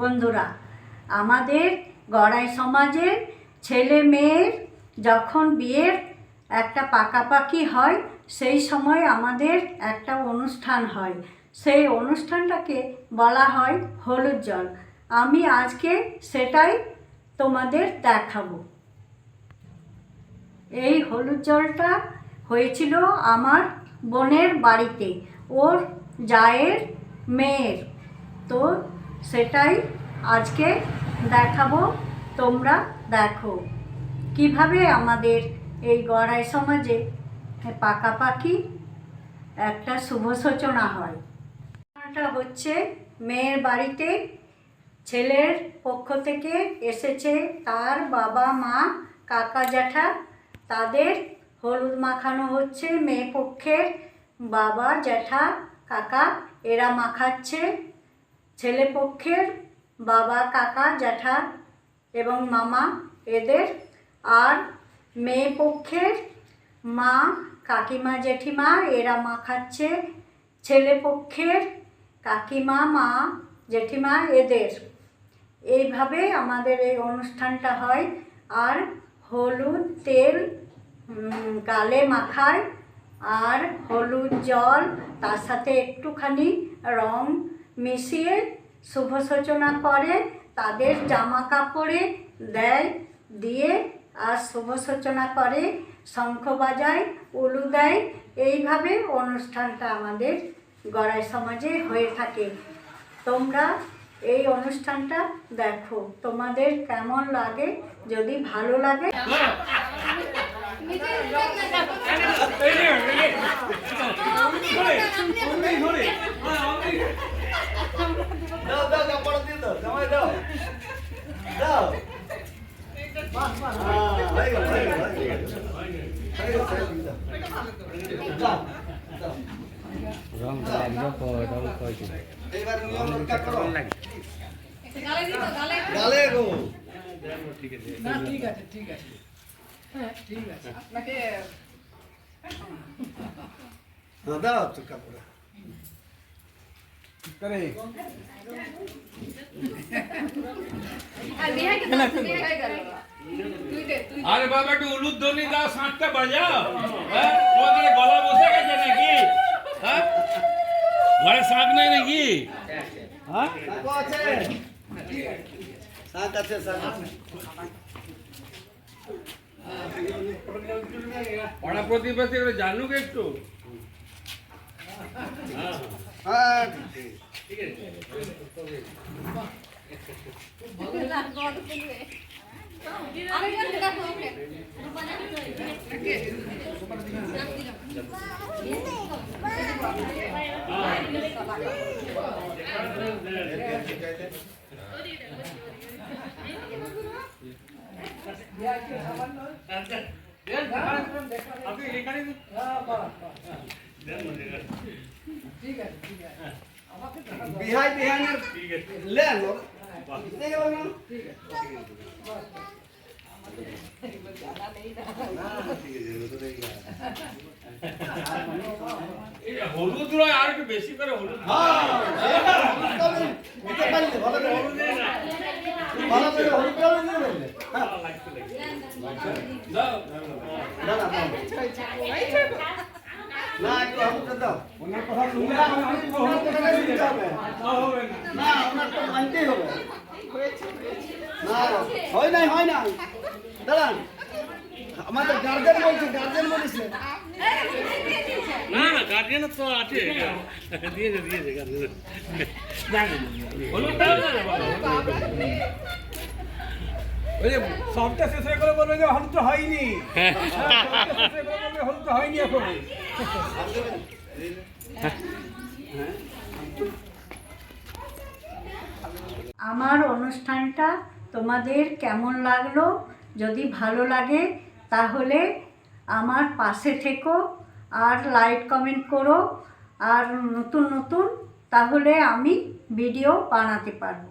বন্ধুরা, আমাদের গড়াই সমাজের ছেলে মেয়ের যখন বিয়ের একটা পাকাপাকি হয়, সেই সময় আমাদের একটা অনুষ্ঠান হয়। সেই অনুষ্ঠানটাকে বলা হয় হলুদ জল। আমি আজকে সেটাই তোমাদের দেখাবো। এই হলুদ জলটা হয়েছিল আমার বোনের বাড়িতে, ওর জায়ের মেয়ের। তো সেটাই আজকে দেখাবো, তোমরা দেখো। কীভাবে আমাদের এই গড়াই সমাজে পাকাপাকি একটা শুভ সূচনা হয়। এটা হচ্ছে, মেয়ের বাড়িতে ছেলের পক্ষ থেকে এসেছে তার বাবা, মা, কাকা, জ্যাঠা। তাদের হলুদ মাখানো হচ্ছে, মেয়ে পক্ষের বাবা, জ্যাঠা, কাকা, এরা মাখাচ্ছে। ছেলে পক্ষের বাবা, কাকা, জ্যাঠা এবং মামা এদের, আর মেয়ে পক্ষের মা, কাকিমা, জেঠিমা, এরা মাখাচ্ছে ছেলে পক্ষের কাকিমা, মা, জেঠিমা এদের। এইভাবে আমাদের এই অনুষ্ঠানটা হয়। আর হলুদ তেল গালে মাখায়। আর হলুদ জল, তার সাথে একটুখানি রং মিশিয়ে শুভ সূচনা করে তাদের জামা কাপড়ে দেয় দিয়ে আর শুভ সূচনা করে শঙ্খ বাজায় উলু দেয়। এইভাবে অনুষ্ঠানটা আমাদের গড়াই সমাজে হয়ে থাকে। তোমরা এই অনুষ্ঠানটা দেখো। তোমাদের কেমন লাগে? যদি ভালো লাগে দাও দাও কাপড় দিয়ে দাও জামাই দাও দাও হ্যাঁ, হয়ে গেল, হয়ে গেল, হয়ে গেল। হয়ে গেল, হয়ে গেল, দাও। দাও, দাও। রং লাগবে পরটাও কইছে এইবার নিয়ম রক্ষা করো। লাগে গালে গো। না ঠিক আছে ঠিক আছে হ্যাঁ ঠিক আছে আপনাকে হ্যাঁ, দাও তো কাপড়। আরে বাবা একটু উলুধ্বনি দাও সাতটা বাজাও। হ্যাঁ? তোমাদের গলা বসে গেছে নাকি? হ্যাঁ? ঘরে শাক নাই নাকি? হ্যাঁ? শাক আছে, শাক আছে। পাড়া প্রতিবেশী এগুলো জানুক একটু। হ্যাঁ, ঠিক আছে। ঠিক আছে আমাকে বিহাই নিয়ে হলুদ রয় আর একটু বেশি করে হলুদ না। ভালো হলুদ দাও একটু ওনার হবে। না, ওনার তো মানতেই হবে। না, হয় নাই, হয় নাই। দাঁড়ান। আমাদের গার্জেন বলছে গার্জেন বলেছে। না না গার্জিয়ানের তো আছে। দিয়েছে দিয়েছে দাও ওই যে সবটা শেষ হয়ে গেলে বলবে যে হলুদ তো হয়নি। হ্যাঁ, হয়ে হলুদ তো হয়নি এখন। আমার অনুষ্ঠানটা তোমাদের কেমন লাগল? যদি ভালো লাগে, তাহলে আমার পাশে থেকো আর লাইক কমেন্ট করো। আর নতুন নতুন, তাহলে আমি ভিডিও বানাতে পারব।